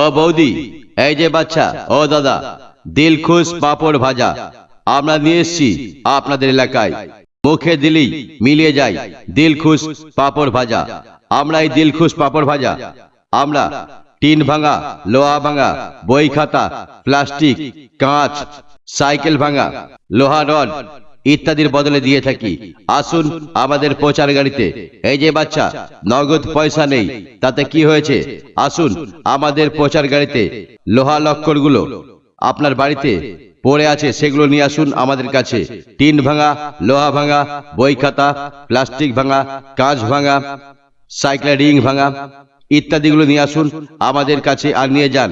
ও বৌদি, এই যে বাচ্চা, ও দাদা দিলখুশ পাপড় ভাজা। আমরা নিয়ে এসছি আপনাদের এলাকায়। মুখে দিলেই মিলিয়ে যায় দিলখুশ পাপড় ভাজা। আমরা এই দিলখুশ পাপড় ভাজা। আমরা টিন ভাঙা, লোহা ভাঙা, বই খাতা, প্লাস্টিক, কাঁচ, সাইকেল ভাঙা, লোহা রড ইত্যাদির বদলে দিয়ে থাকি। আসুন আমাদের প্রচার গাড়িতে। এই যে বাচ্চা, নগদ পয়সা নেই, তাতে কি হয়েছে? আসুন আমাদের প্রচার গাড়িতে লোহা লক্করগুলো আপনার বাড়িতে পড়ে আছে, সেগুলো নিয়ে আসুন আমাদের কাছে। টিন ভাঙা, লোহা ভাঙা, বই খাতা, প্লাস্টিক ভাঙা, কাঁচ ভাঙা, সাইকেলের রিং ভাঙা ইত্যাদিগুলো নিয়ে আসুন, আমাদের কাছে আর নিয়ে যান।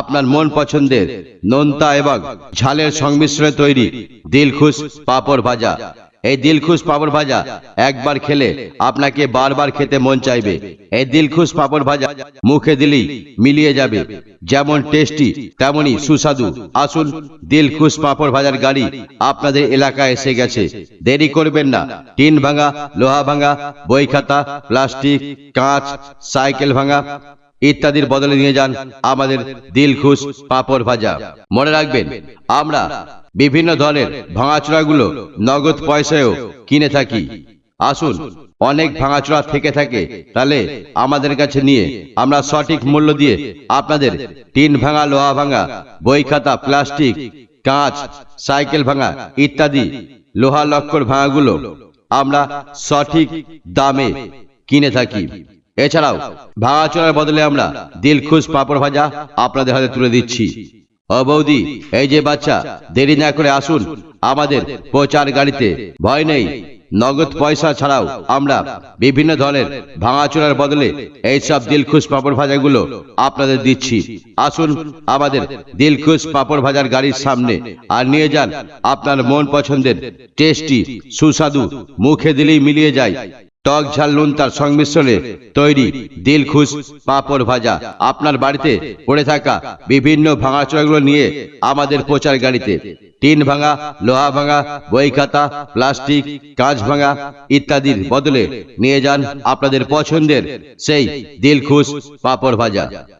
আপনার মন পছন্দের নোনতা এবং ঝালের সংমিশ্রণে তৈরি দিলখুশ পাপড় ভাজা। এই দিলখুশ পাপড় ভাজা একবার খেলে আপনাকে বারবার খেতে মন চাইবে। এই দিলখুশ পাপড় ভাজা মুখে দিলেই মিলিয়ে যাবে। যেমন টেস্টি, তেমনি সুস্বাদু। আসুন দিলখুশ পাপড় ভাজার গাড়ি আপনাদের এলাকায় এসে গেছে। দেরি করবেন না। টিন ভাঙা, লোহা ভাঙা, বই খাতা, প্লাস্টিক, কাঁচ, সাইকেল ভাঙা ইত্যাদির বদলে নিয়ে যান আমাদের দিলখুশ পাপড় ভাজা। মনে রাখবেন, আমরা বিভিন্ন ধরনের ভাঙাচোরাগুলো নগদ পয়সায়ও কিনে থাকি। আসুন, অনেক ভাঙাচোরা থেকে থাকে, তাহলে আমাদের কাছে নিয়ে আমরা সঠিক মূল্য দিয়ে আপনাদের টিন ভাঙা, লোহা ভাঙা, বই খাতা, প্লাস্টিক, কাঁচ, সাইকেল ভাঙা ইত্যাদি লোহা লক্কর ভাঙাগুলো আমরা সঠিক দামে কিনে থাকি। এছাড়াও, ভাঙাচোরার বদলে আমরা দিলখুশ পাপড় ভাজা আপনাদের হাতে তুলে দিচ্ছি। ও বৌদি, এই যে বাচ্চা, দেরি না করে আসুন। আমাদের প্রচার গাড়িতে ভয় নেই। নগদ পয়সা ছাড়াও আমরা বিভিন্ন ধরনের ভাঙাচোরার বদলে এইসব দিলখুশ পাপড় ভাজাগুলো আপনাদের দিচ্ছি। আসুন আমাদের দিলখুশ পাপড় ভাজার গাড়ির সামনে আর নিয়ে যান। আপনার মন পছন্দের টেস্টি, সুস্বাদু, মুখে দিলেই মিলিয়ে যায়। টক ঝাল নুন তার সংমিশ্রণে তৈরি দিলখুশ পাপড় ভাজা। আপনার বাড়িতে পড়ে থাকা বিভিন্ন ভাঙাচোরাগুলো নিয়ে আমাদের প্রচার গাড়িতে। টিন ভাঙা, লোহা ভাঙা, বই খাতা, প্লাস্টিক, কাঁচ ভাঙা ইত্যাদির বদলে নিয়ে যান আপনাদের পছন্দের সেই দিলখুশ পাপড় ভাজা।